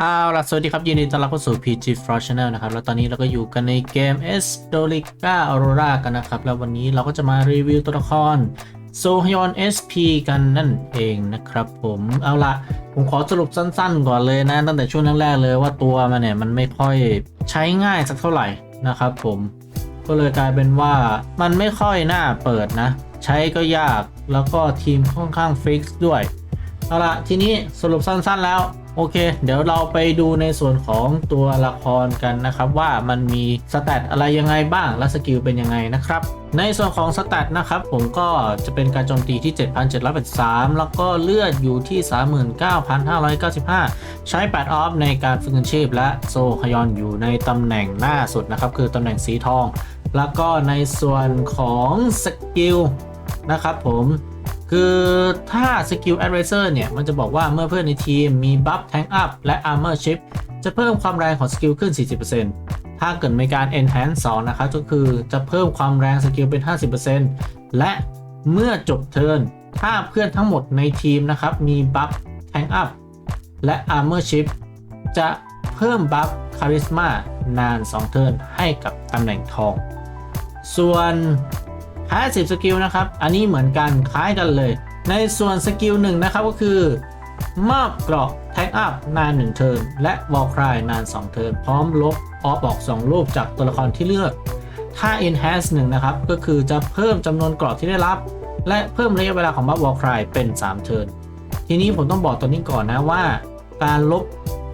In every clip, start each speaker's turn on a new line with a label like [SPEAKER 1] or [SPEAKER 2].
[SPEAKER 1] เอาล่ะสวัสดีครับ ยินดีต้อนรับเข้าสู่ PG f r o Channel นะครับ แล้วตอนนี้เราก็อยู่กันในเกม S d o l i c a Aurora กันนะครับ แล้ววันนี้เราก็จะมารีวิวตัวละครโซฮยอน SP กันนั่นเองนะครับผมเอาละผมขอสรุปสั้นๆ ก่อนเลยนะ ตั้งแต่ช่วงแรกๆเลยว่าตัวมันเนี่ย มันไม่ค่อยใช้ง่ายสักเท่าไหร่นะครับผมก็เลยกลายเป็นว่ามันไม่ค่อยน่าเปิดนะ ใช้ก็ยากแล้วก็ทีมค่อนข้างฟิกซ์ด้วยเอาละทีนี้สรุปสั้นๆแล้ว โอเค เดี๋ยวเราไปดูในส่วนของตัวละครกันนะครับ ว่ามันมีสแตทอะไรยังไงบ้างและสกิลเป็นยังไงนะครับ ในส่วนของสแตทนะครับ ผมก็จะเป็นการโจมตีที่ 7,783 แล้วก็เลือดอยู่ที่ 39,595 ใช้8ออฟในการฝึกชีพ และโซฮยอนอยู่ในตำแหน่งหน้าสุดนะครับ คือตำแหน่งสีทอง แล้วก็ในส่วนของสกิลนะครับผม คือถ้าสกิล Advisor เนี่ย มันจะบอกว่าเมื่อเพื่อนในทีมมีบัฟ Tank Up และ Armor Chip จะเพิ่มความแรงของสกิลขึ้น 40%ถ้าเกิดมีการ Enhance 2 นะครับ ก็คือจะเพิ่มความแรงสกิลเป็น 50%และเมื่อจบเทิร์นถ้าเพื่อนทั้งหมดในทีมนะครับ มีบัฟ Tank Up และ Armor Chip จะเพิ่มบัฟ Charisma นาน 2 เทิร์นให้กับตำแหน่งทอง ส่วน 50สกิลนะครับ อันนี้เหมือนกันคล้ายกันเลย ในส่วนสกิลหนึ่งนะครับก็คือมอบเกราะแท็กอัพนาน 1 เทิร์นและวอลครายนาน 2 เทิร์นพร้อมลบออฟออก 2 รูปจากตัวละครที่เลือก ถ้า enhance 1นะครับ ก็คือจะเพิ่มจำนวนเกราะที่ได้รับ และเพิ่มระยะเวลาของบัฟวอลครายเป็น 3 เทิร์นทีนี้ผมต้องบอกตัวนี้ก่อนนะว่า การลบ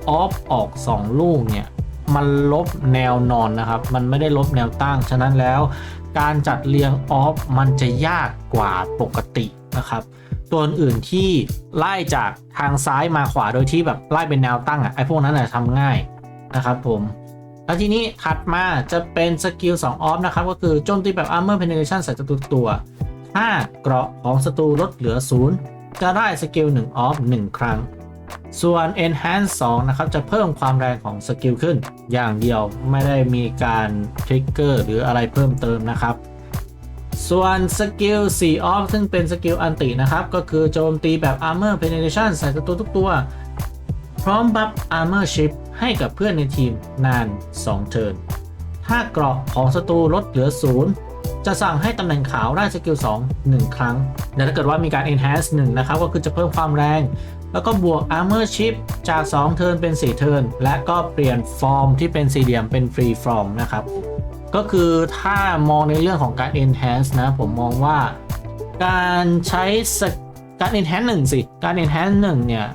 [SPEAKER 1] ออฟออก 2 ลูกเนี่ย มันลบแนวนอนนะครับ มันไม่ได้ลบแนวตั้ง ฉะนั้นแล้วการจัดเรียงออฟมันจะยากกว่าปกตินะครับตัวอื่นที่ไล่จากทางซ้ายมาขวาโดยที่แบบไล่เป็นแนวตั้งอะไอ้พวกนั้นอะทำง่ายนะครับผมแล้วทีนี้ถัดมาจะเป็นสกิล2ออฟนะครับก็คือโจมตีแบบ Armor Penetration ใส่ศัตรูตัวถ้าเกราะของศัตรูลดเหลือ 0 จะได้สกิล1ออฟ1ครั้ง ส่วน Enhance 2 นะครับ จะเพิ่มความแรงของสกิลขึ้น อย่างเดียวไม่ได้มีการทริกเกอร์หรืออะไรเพิ่มเติมนะครับ ส่วนสกิล4 off ซึ่งเป็นสกิลอันตินะครับ ก็คือโจมตีแบบ Armor Penetration ใส่ศัตรูทุกตัว พร้อมบัฟ Armor Chip ให้กับเพื่อนในทีมนาน 2 เทิร์น ถ้าเกราะของศัตรูลดเหลือ 0 จะสั่งให้ตำแหน่งขาวได้สกิล 2 1 ครั้ง แต่ถ้าเกิดว่ามีการ Enhance 1 นะครับ ก็คือจะเพิ่มความแรง แล้วก็บวก Armor Chip จาก 2 เทิร์นเป็น 4 เทิร์นและก็เปลี่ยนฟอร์มที่เป็นสี่เหลี่ยมเป็น Free Form นะครับ ก็คือถ้ามองในเรื่องของการ enhance นะ ผมมองว่าการใช้กการ enhance หนึ่งสิ การ enhance หนึ่งเนี่ย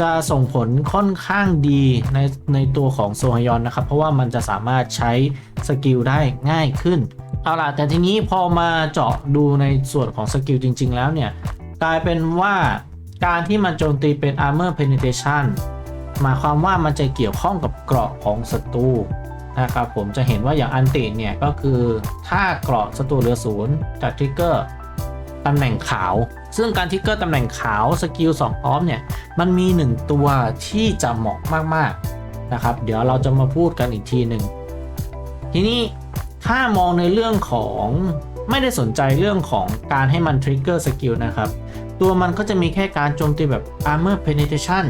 [SPEAKER 1] จะส่งผลค่อนข้างดีในในตัวของโซฮยอนนะครับ เพราะว่ามันจะสามารถใช้สกิลได้ง่ายขึ้น เอาล่ะ แต่ทีนี้พอมาเจาะดูในส่วนของสกิลจริง ๆ แล้วเนี่ยกลายเป็นว่า การที่มันโจมตีเป็น armor penetration หมายความว่ามันจะเกี่ยวข้องกับเกราะของศัตรูนะครับผมจะเห็นว่าอย่างอันติเนี่ยก็คือถ้าเกราะศัตรูเหลือศูนย์จากทริกเกอร์ตำแหน่งขาว ซึ่งการทริกเกอร์ตำแหน่งขาวสกิล2ออฟเนี่ยมันมี 1 ตัวที่จะเหมาะมากๆนะครับ เดี๋ยวเราจะมาพูดกันอีกทีหนึ่งทีนี้ถ้ามองในเรื่องของไม่ได้สนใจเรื่องของการให้มันทริกเกอร์สกิลนะครับ ตัวมันก็จะมีแค่การโจมตีแบบ armor penetration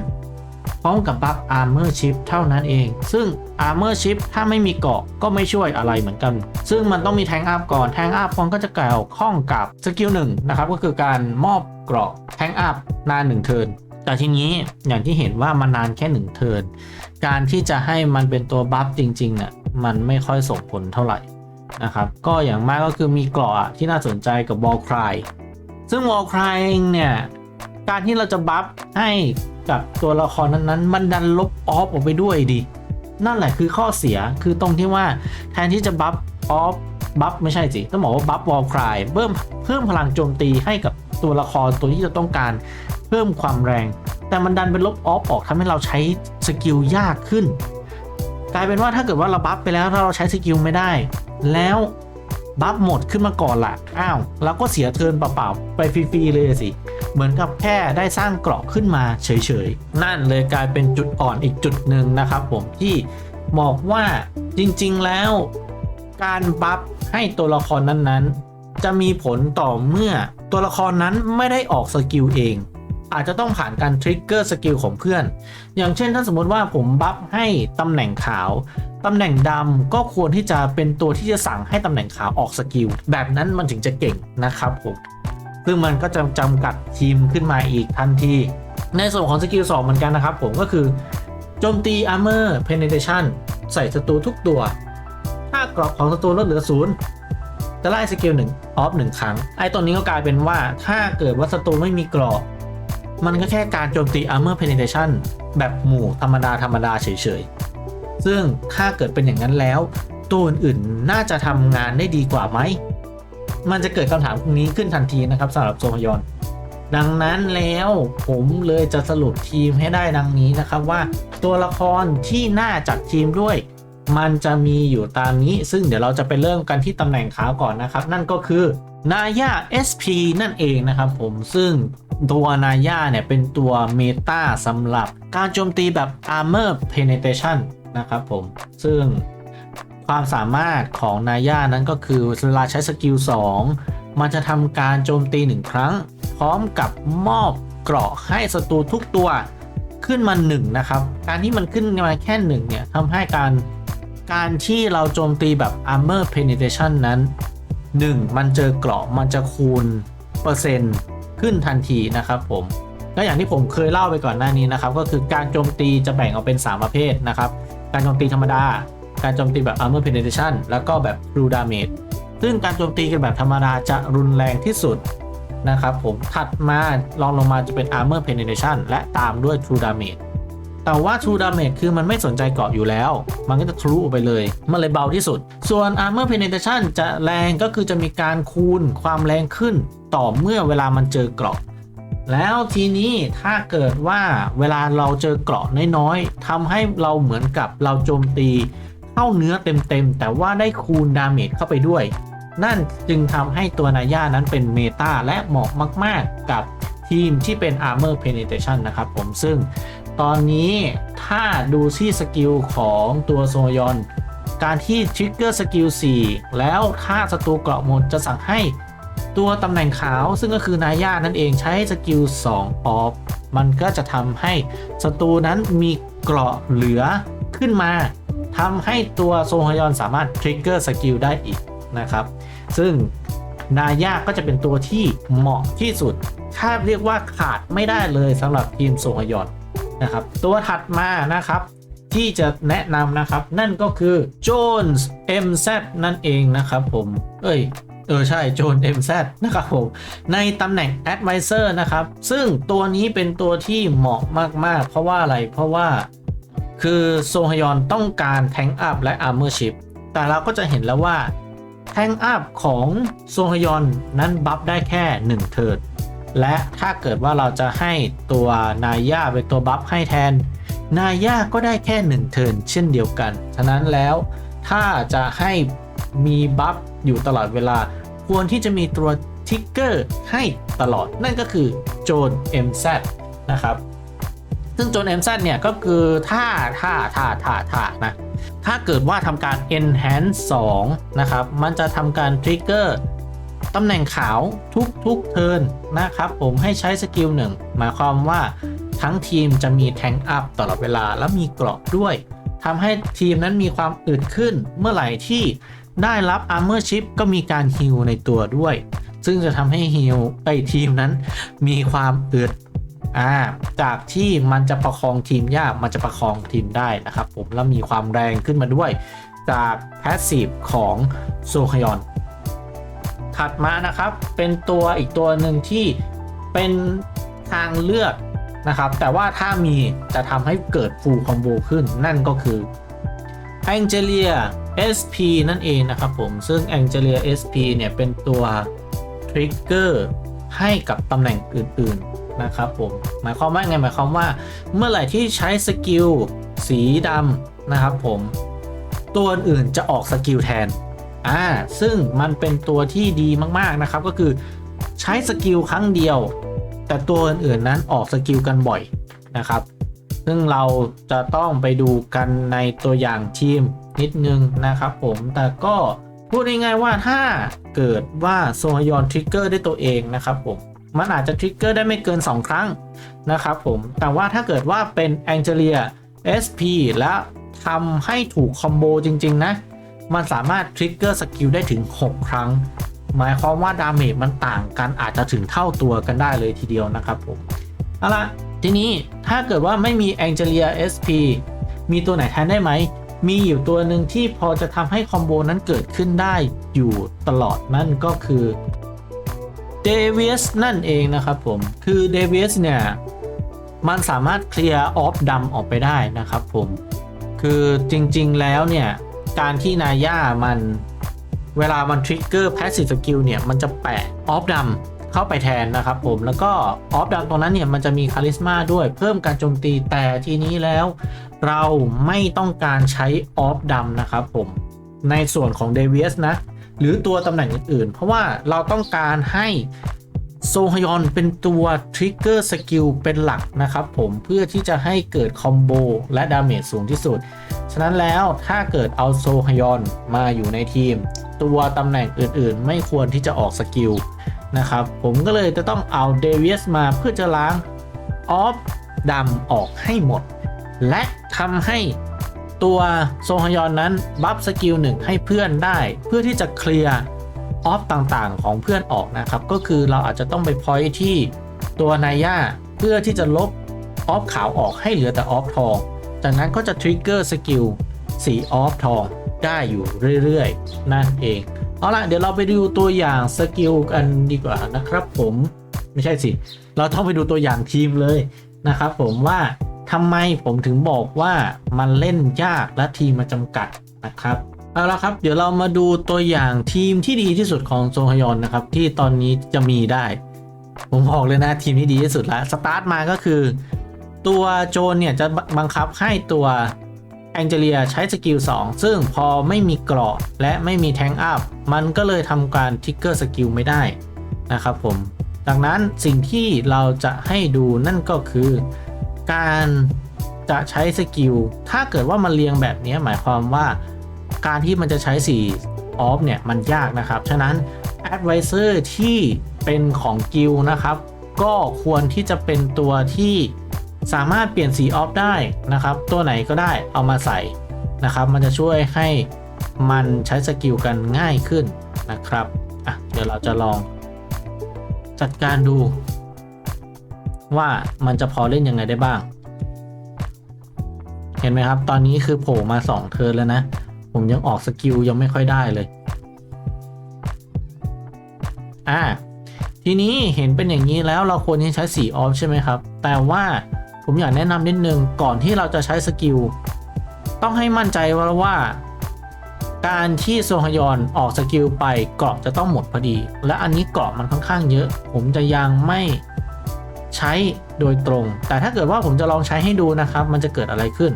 [SPEAKER 1] พร้อมกับบัฟ armor chip เท่านั้นเอง ซึ่ง armor chip ถ้าไม่มีเกราะก็ไม่ช่วยอะไรเหมือนกัน ซึ่งมันต้องมี tank up ก่อน tank up มันก็จะเกี่ยวข้องกับสกิลหนึ่งนะครับก็คือการมอบเกราะ tank up นาน1เทิร์นแต่ทีนี้อย่างที่เห็นว่ามันนานแค่1เทิร์นการที่จะให้มันเป็นตัวบัฟจริงๆน่ะมันไม่ค่อยส่งผลเท่าไหร่นะครับก็อย่างมากก็คือมีเกราะที่น่าสนใจกับ wall cry ซึ่ง wall cry เองเนี่ย การที่เราจะบัฟให้กับตัวละครนั้นๆ มันดันลบออฟออกไปด้วยดิ นั่นแหละคือข้อเสียคือตรงที่ว่าแทนที่จะบัฟออฟบัฟไม่ใช่สิต้องบอกว่าบัฟวอลครายเพิ่มเพิ่มพลังโจมตีให้กับตัวละครตัวที่จะต้องการเพิ่มความแรง แต่มันดันเป็นลบออฟออกทำให้เราใช้สกิลยากขึ้น กลายเป็นว่าถ้าเกิดว่าเราบัฟไปแล้วถ้าเราใช้สกิลไม่ได้ แล้ว บัฟหมดขึ้นมาก่อนละอ้าวเราก็เสียเทินเปล่าๆไปฟรีๆเลยสิ เหมือนกับแค่ได้สร้างเกราะขึ้นมาเฉยๆ นั่นเลยกลายเป็นจุดอ่อนอีกจุดหนึ่งนะครับผมที่บอกว่าจริงๆแล้ว การบัฟให้ตัวละครนั้นๆ จะมีผลต่อเมื่อตัวละครนั้นไม่ได้ออกสกิลเอง อาจจะต้องผ่านการทริกเกอร์สกิลของเพื่อน อย่างเช่นถ้าสมมติว่าผมบัฟให้ตำแหน่งขาวตำแหน่งดำก็ควรที่จะเป็นตัวที่จะสั่งให้ตำแหน่งขาวออกสกิล แบบนั้นมันถึงจะเก่งนะครับผมซึ่งมันก็จะจำกัดทีมขึ้นมาอีกทันที ในส่วนของสกิล2เหมือนกันนะครับผมก็คือโจมตี Armor Penetration ใส่ศัตรูทุกตัว ถ้ากรอบของศัตรูลดเหลือศูนย์จะไล่สกิลหนึ่งออฟหนึ่งครั้ง ไอ้ตัวนี้ก็กลายเป็นว่าถ้าเกิดว่าศัตรูไม่มีกรอบ มันก็แค่การโจมตี Armor Penetration แบบหมู่ธรรมดาธรรมดาเฉยๆ ซึ่งถ้าเกิดเป็นอย่างนั้นแล้ว ตัวอื่นๆ น่าจะทำงานได้ดีกว่าไหม มันจะเกิดคำถามนี้ขึ้นทันทีนะครับสำหรับโซฮยอน ดังนั้นแล้วผมเลยจะสรุปทีมให้ได้ดังนี้นะครับว่า ตัวละครที่น่าจัดทีมด้วย มันจะมีอยู่ตามนี้ ซึ่งเดี๋ยวเราจะไปเริ่มกันที่ตำแหน่งขาวก่อนนะครับ นั่นก็คือ นายา SP นั่นเองนะครับผมซึ่ง ตัวนายาเนี่ย เป็นตัวเมตาสำหรับการโจมตีแบบ Armor Penetration นะครับผม ซึ่งความสามารถของนายานั้นก็คือเวลาใช้สกิล 2 มันจะทำการโจมตี 1 ครั้ง พร้อมกับมอบเกราะให้ศัตรูทุกตัวขึ้นมา 1 นะครับ การที่มันขึ้นมาแค่ 1 เนี่ยทำให้การการที่เราโจมตีแบบ Armor Penetration นั้น 1. มันเจอเกราะมันจะคูณเปอร์เซ็นต์ ขึ้นทันทีนะครับผมก็อย่างที่ผมเคยเล่าไปก่อนหน้านี้นะครับ ก็คือการโจมตีจะแบ่งออกเป็น 3 ประเภทนะครับ การโจมตีธรรมดา การโจมตีแบบ armor penetration แล้วก็แบบ true damage ซึ่งการโจมตีกันแบบธรรมดาจะรุนแรงที่สุดนะครับผมถัดมาลองลงมาจะเป็น armor penetration และตามด้วย true damage แต่ว่า True Damage คือมันไม่สนใจเกาะอยู่แล้ว มันก็จะทะลุออกไปเลย มันเลยเบาที่สุด ส่วน Armor Penetration จะแรงก็คือจะมีการคูณความแรงขึ้น ต่อเมื่อเวลามันเจอเกราะ แล้วทีนี้ถ้าเกิดว่าเวลาเราเจอเกราะน้อยๆทำให้เราเหมือนกับเราโจมตีเข้าเนื้อเต็มๆ แต่ว่าได้คูณดาเมจเข้าไปด้วย นั่นจึงทำให้ตัวนาย่านั้นเป็นเมตาและเหมาะมากๆ กับทีมที่เป็น Armor Penetration นะครับผมซึ่ง ตอนนี้ถ้าดูที่สกิลของตัวโซยอน การที่ทริกเกอร์สกิล4แล้วถ้าศัตรูเกราะหมดจะสั่งให้ตัวตำแหน่งขาวซึ่งก็คือนายานั่นเองใช้สกิล2ออฟมันก็จะทำให้ศัตรูนั้นมีเกราะเหลือขึ้นมาทำให้ตัวโซฮยอนสามารถทริกเกอร์สกิลได้อีกนะครับ ซึ่งนายาก็จะเป็นตัวที่เหมาะที่สุดแทบเรียกว่าขาดไม่ได้เลยสำหรับทีมโซฮยอน นะครับ ตัวถัดมานะครับ ที่จะแนะนำนะครับ นั่นก็คือ Jones MZ นั่นเองนะครับผม เอ้ยเออใช่ Jones MZ นะครับผม ในตำแหน่ง Advisor นะครับ ซึ่งตัวนี้เป็นตัวที่เหมาะมาก ๆ เพราะว่าอะไรเพราะว่า คือโซฮยอนต้องการแทงอัพและ Armor Chip แต่เราก็จะเห็นแล้วว่าแทงอัพของโซฮยอนนั้นบัฟได้แค่ 1 เทิร์น และถ้าเกิดว่าเราจะให้ตัวนาย่าเป็นตัวบัฟให้แทน นาย่าก็ได้แค่1เทิร์นเช่นเดียวกัน ฉะนั้นแล้วถ้าจะให้มีบัฟอยู่ตลอดเวลา ควรที่จะมีตัวทิกเกอร์ให้ตลอดนั่นก็คือโจน MZ นะครับ ซึ่งโจน MZ เนี่ยก็คือถ้าถ้าถ้าถ้าถ้านะถ้าเกิดว่าทำการ enhance 2 นะครับ มันจะทำการทริกเกอร์ ตำแหน่งขาวทุกทุกเทิร์นนะครับผมให้ใช้สกิลหนึ่งหมายความว่าทั้งทีมจะมีแทงอัพตลอดเวลาและมีเกราะด้วยทำให้ทีมนั้นมีความอึดขึ้นเมื่อไหร่ที่ได้รับ Armor Chip ก็มีการฮิลในตัวด้วย ซึ่งจะทำให้ฮิลไอทีมนั้นมีความอึดอ่าจากที่มันจะประคองทีมยากมันจะประคองทีมได้นะครับผมแล้วมีความแรงขึ้นมาด้วย จากแพสซีฟของโซฮยอน ถัดมานะครับ เป็นตัวอีกตัวหนึ่งที่เป็นทางเลือกนะครับ แต่ว่าถ้ามีจะทำให้เกิดฟูลคอมโบขึ้นนั่นก็คือ a n g e l i a SP นั่นเองนะครับผม ซึ่ง a n g e l i a SP เนี่ยเป็นตัวทริกเกอร์ให้กับตำแหน่งอื่นๆนะครับผม หมายความว่าไงหมายความว่า เมื่อไหร่ที่ใช้สกิลสีดำนะครับผม ตัวอื่นจะออกสกิลแทน อ่าซึ่งมันเป็นตัวที่ดีมากๆนะครับ ก็คือใช้สกิลครั้งเดียว แต่ตัวอื่นๆนั้นออกสกิลกันบ่อยนะครับ ซึ่งเราจะต้องไปดูกันในตัวอย่างทีมนิดนึงนะครับผม แต่ก็พูดง่ายๆว่าถ้าเกิดว่าโซฮยอนทริกเกอร์ได้ตัวเองนะครับผมมันอาจจะทริกเกอร์ได้ไม่เกิน 2 ครั้งนะครับผม แต่ว่าถ้าเกิดว่าเป็นแองเจเลีย SP และทำให้ถูกคอมโบจริง ๆ นะ มันสามารถทริกเกอร์สกิลได้ถึง 6 ครั้ง หมายความว่าดาเมจมันต่างกันอาจจะถึงเท่าตัวกันได้เลยทีเดียวนะครับผมเอาละทีนี้ถ้าเกิดว่าไม่มี Angelia SP มีตัวไหนแทนได้ไหม มีอยู่ตัวหนึ่งที่พอจะทำให้คอมโบนั้นเกิดขึ้นได้อยู่ตลอดนั่นก็คือ d a v i u s นั่นเองนะครับผม คือ d a v i u s เนี่ย มันสามารถเคลียร์ออฟดำออกไปได้นะครับผม คือจริงๆแล้วเนี่ย การที่นาย่ามันเวลามันทริกเกอร์แพสซีฟสกิลเนี่ย มันจะแปะออฟดำเข้าไปแทนนะครับผมแล้วก็ออฟดำตรงนั้นเนี่ย มันจะมีคาลิสมาด้วยเพิ่มการโจมตีแต่ทีนี้แล้ว เราไม่ต้องการใช้ออฟดำนะครับผมในส่วนของเดวิสนะ หรือตัวตำแหน่งอื่นๆ เพราะว่าเราต้องการให้ โซฮยอนเป็นตัวทริกเกอร์สกิลเป็นหลักนะครับผมเพื่อที่จะให้เกิดคอมโบและดาเมจสูงที่สุด ฉะนั้นแล้วถ้าเกิดเอาโซฮยอนมาอยู่ในทีม ตัวตำแหน่งอื่นๆ ไม่ควรที่จะออกสกิลนะครับผมก็เลยจะต้องเอาเดวิสมาเพื่อจะล้างออฟดำออกให้หมด และทำให้ตัวโซฮยอนนั้นบัฟสกิลหนึ่งให้เพื่อนได้ เพื่อที่จะเคลียร์ ออฟต่างๆ ของเพื่อนออกนะครับ ก็คือเราอาจจะต้องไปพอยที่ตัวนายาเพื่อที่จะลบออฟขาวออกให้เหลือแต่ออฟทอง จากนั้นก็จะทริกเกอร์สกิลสีออฟทองได้อยู่เรื่อยๆ นั่นเอง เอาล่ะ เดี๋ยวเราไปดูตัวอย่างสกิลกันดีกว่านะครับผมไม่ใช่สิ เราต้องไปดูตัวอย่างทีมเลยนะครับผมว่าทำไมผมถึงบอกว่ามันเล่นยากและทีมมันจำกัดนะครับ เอาละครับ เดี๋ยวเรามาดูตัวอย่างทีมที่ดีที่สุดของโซฮยอนนะครับ ที่ตอนนี้จะมีได้ ผมบอกเลยนะทีมที่ดีที่สุดแล้วสตาร์ทมาก็คือ ตัวโจนเนี่ยจะบังคับให้ตัวแองเจเลียใช้สกิล 2 ซึ่งพอไม่มีเกราะและไม่มีแทงอัพ มันก็เลยทำการทิกเกอร์สกิลไม่ได้นะครับผม ดังนั้นสิ่งที่เราจะให้ดูนั่นก็คือการจะใช้สกิล ถ้าเกิดว่ามันเรียงแบบนี้หมายความว่า การที่มันจะใช้4ออฟเนี่ยมันยากนะครับ ฉะนั้น Advisor ที่เป็นของกิลนะครับ ก็ควรที่จะเป็นตัวที่สามารถเปลี่ยนสีออฟได้นะครับ ตัวไหนก็ได้เอามาใส่นะครับ มันจะช่วยให้มันใช้สกิลกันง่ายขึ้นนะครับอะเดี๋ยวเราจะลองจัดการดู ว่ามันจะพอเล่นยังไงได้บ้าง เห็นไหมครับ ตอนนี้คือโผล่มา 2 เทิร์นแล้วนะ ผมยังออกสกิลยังไม่ค่อยได้เลย อ่า ทีนี้เห็นเป็นอย่างนี้แล้วเราควรที่ใช้สีออฟใช่ไหมครับ แต่ว่าผมอยากแนะนำนิดนึงก่อนที่เราจะใช้สกิล ต้องให้มั่นใจว่าว่า การที่โซฮยอนออกสกิลไปเกาะจะต้องหมดพอดี และอันนี้เกาะมันค่อนข้างเยอะ ผมจะยังไม่ใช้โดยตรง แต่ถ้าเกิดว่าผมจะลองใช้ให้ดูนะครับ มันจะเกิดอะไรขึ้น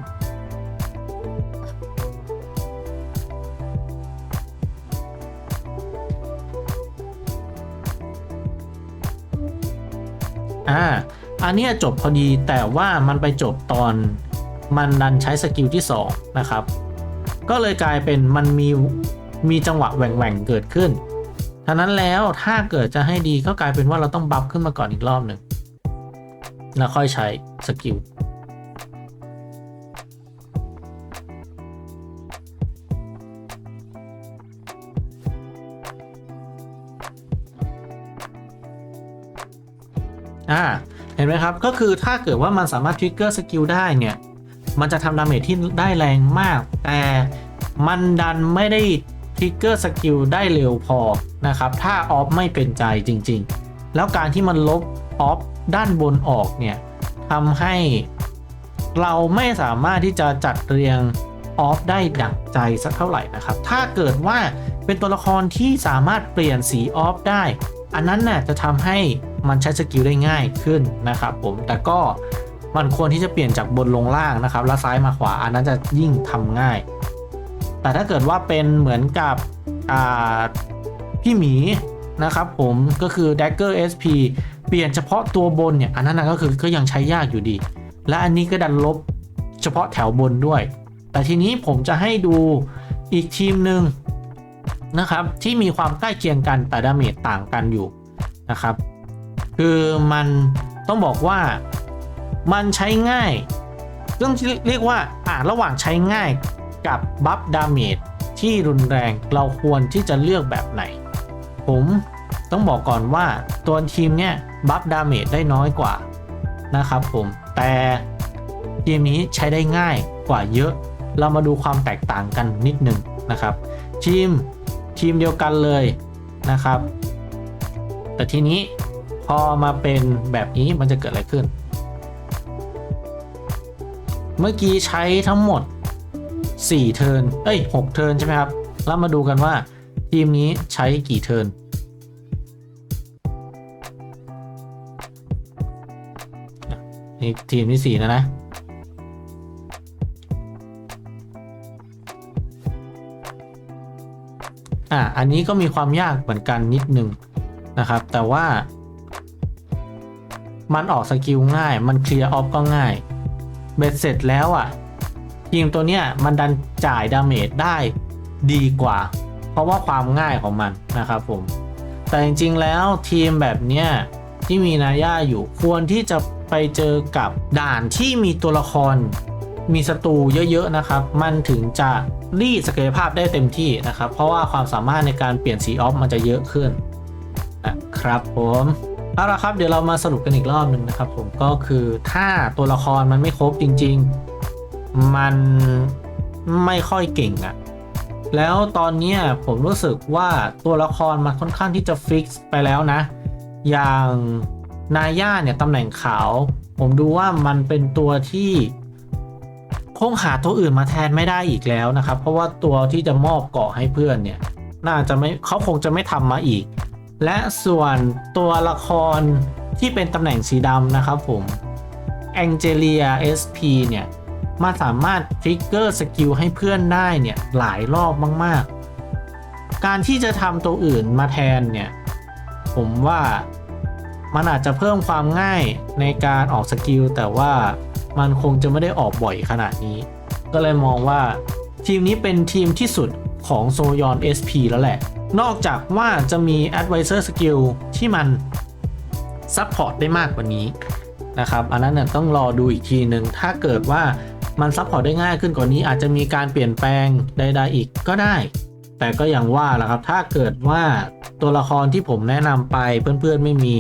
[SPEAKER 1] อันเนี้ยจบพอดีแต่ว่ามันไปจบตอนมันดันใช้สกิลที่ 2 นะครับ ก็เลยกลายเป็นมันมีมีจังหวะแหว่งๆเกิดขึ้นท่านั้นแล้วถ้าเกิดจะให้ดีก็กลายเป็นว่าเราต้องบัฟขึ้นมาก่อนอีกรอบหนึ่งแล้วค่อยใช้สกิลอ่า เห็นไหมครับ ก็คือถ้าเกิดว่ามันสามารถทริกเกอร์สกิลได้เนี่ย มันจะทำดาเมจที่ได้แรงมาก แต่มันดันไม่ได้ทริกเกอร์สกิลได้เร็วพอนะครับ ถ้าออฟไม่เป็นใจจริง ๆ แล้วการที่มันลบออฟด้านบนออกเนี่ยทำให้เราไม่สามารถที่จะจัดเรียงออฟได้ดังใจสักเท่าไหร่นะครับ ถ้าเกิดว่าเป็นตัวละครที่สามารถเปลี่ยนสีออฟได้ อันนั้นน่ะจะทำให้มันใช้สกิลได้ง่ายขึ้นนะครับผมแต่ก็มันควรที่จะเปลี่ยนจากบนลงล่างนะครับ แล้วซ้ายมาขวาอันนั้นจะยิ่งทำง่าย แต่ถ้าเกิดว่าเป็นเหมือนกับพี่หมีนะครับผมก็คือ Dagger SP เปลี่ยนเฉพาะตัวบนเนี่ยอันนั้นก็คือก็ยังใช้ยากอยู่ดี และอันนี้ก็ดันลบเฉพาะแถวบนด้วย แต่ทีนี้ผมจะให้ดูอีกทีมหนึ่ง นะครับที่มีความใกล้เคียงกันแต่ดาเมจต่างกันอยู่นะครับ คือมันต้องบอกว่ามันใช้ง่ายต้องเรียกว่าอ่าระหว่างใช้ง่ายกับบัฟดาเมจที่รุนแรงเราควรที่จะเลือกแบบไหน ผมต้องบอกก่อนว่าตัวทีมเนี่ยบัฟดาเมจได้น้อยกว่านะครับผมแต่ทีมนี้ใช้ได้ง่ายกว่าเยอะ เรามาดูความแตกต่างกันนิดหนึ่งนะครับ ทีม ทีมเดียวกันเลยนะครับ แต่ทีนี้พอมาเป็นแบบนี้มันจะเกิดอะไรขึ้น เมื่อกี้ใช้ทั้งหมด 4 เทิร์นเอ้ย 6 เทิร์นใช่ไหมครับ แล้วมาดูกันว่าทีมนี้ใช้กี่เทิร์นนี่ทีมที่ 4 นะนะ อะอันนี้ก็มีความยากเหมือนกันนิดนึงนะครับ แต่ว่า มันออกสกิลง่าย มันเคลียร์ออฟก็ง่าย เบ็ดเสร็จแล้วอะทีมตัวเนี้ยมันดันจ่ายดาเมจได้ดีกว่า เพราะว่าความง่ายของมันนะครับผม แต่จริงๆแล้วทีมแบบเนี้ยที่มีนาย่าอยู่ควรที่จะไปเจอกับด่านที่มีตัวละครมีศัตรูเยอะๆนะครับ มันถึงจะ รีดศักยภาพได้เต็มที่นะครับ เพราะว่าความสามารถในการเปลี่ยนสีออฟมันจะเยอะขึ้นนะครับผมเอาละครับเดี๋ยวเรามาสรุปกันอีกรอบหนึ่งนะครับ ผมก็คือถ้าตัวละครมันไม่ครบจริง ๆ มันไม่ค่อยเก่งอะแล้วตอนนี้ผมรู้สึกว่าตัวละครมันค่อนข้างที่จะฟิกซ์ไปแล้วนะ อย่างนาย่าเนี่ยตำแหน่งขาว ผมดูว่ามันเป็นตัวที่ คงหาตัวอื่นมาแทนไม่ได้อีกแล้วนะครับ เพราะว่าตัวที่จะมอบเกาะให้เพื่อนเนี่ย น่าจะไม่เขาคงจะไม่ทำมาอีก และส่วนตัวละครที่เป็นตำแหน่งสีดำนะครับผมแองเจเลีย SP เนี่ยมาสามารถทริกเกอร์สกิลให้เพื่อนได้เนี่ยหลายรอบมาก ๆ การที่จะทำตัวอื่นมาแทนเนี่ย ผมว่ามันอาจจะเพิ่มความง่ายในการออกสกิลแต่ว่า มันคงจะไม่ได้ออกบ่อยขนาดนี้ ก็เลยมองว่าทีมนี้เป็นทีมที่สุดของโซยอน SP แล้วแหละ นอกจากว่าจะมี Advisor Skill ที่มันซัพพอร์ตได้มากกว่านี้นะครับ อันนั้นต้องรอดูอีกทีหนึ่งถ้าเกิดว่ามันซัพพอร์ตได้ง่ายขึ้นกว่านี้ อาจจะมีการเปลี่ยนแปลงใดๆอีกก็ได้ แต่ก็อย่างว่าแหละครับ ถ้าเกิดว่าตัวละครที่ผมแนะนำไปเพื่อนๆไม่มี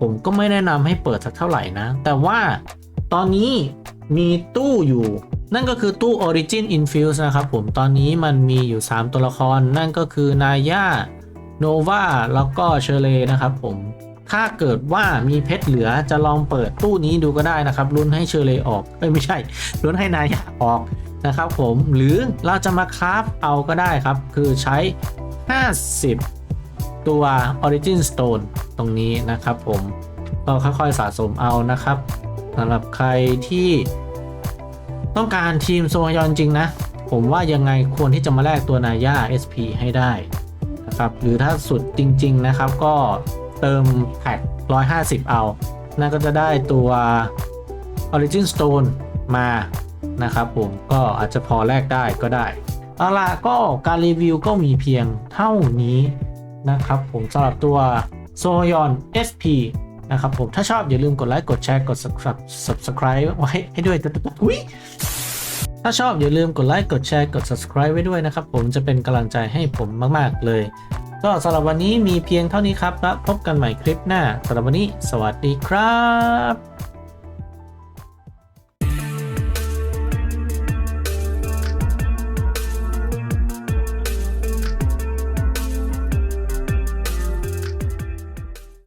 [SPEAKER 1] ผมก็ไม่แนะนำให้เปิดสักเท่าไหร่นะ แต่ว่า ตอนนี้มีตู้อยู่ นั่นก็คือตู้ Origin Infuse นะครับผม ตอนนี้มันมีอยู่ 3 ตัวละคร นั่นก็คือนายาโนวาแล้วก็เชเลนะครับผม ถ้าเกิดว่ามีเพชรเหลือจะลองเปิดตู้นี้ดูก็ได้นะครับลุ้นให้เชเลออกเอ้ยไม่ใช่ลุ้นให้นายาออกนะครับผม หรือเราจะมาคราฟเอาก็ได้ครับ คือใช้ 50 ตัว Origin Stone ตรงนี้นะครับผม ก็ค่อยๆสะสมเอานะครับ สำหรับใครที่ต้องการทีมโซฮยอนจริงนะ ผมว่ายังไงควรที่จะมาแลกตัวนายา SP ให้ได้นะครับหรือถ้าสุดจริง ๆ นะครับ ก็เติมแพ็ค150 เอา นั่นก็จะได้ตัว Origin Stone มานะครับผมก็อาจจะพอแลกได้ก็ได้ เอาละก็การรีวิวก็มีเพียงเท่านี้นะครับผมสำหรับตัวโซยอน SP นะครับผมถ้าชอบอย่าลืมกดไลค์กดแชร์กด subscribe ไว้ให้ด้วยอุ๊ยถ้าชอบอย่าลืมกดไลค์กดแชร์กด subscribe ไว้ด้วยนะครับผมจะเป็นกำลังใจให้ผมมากๆเลย ก็สำหรับวันนี้มีเพียงเท่านี้ครับแล้วพบกันใหม่คลิปหน้าสำหรับวันนี้ สวัสดีครับ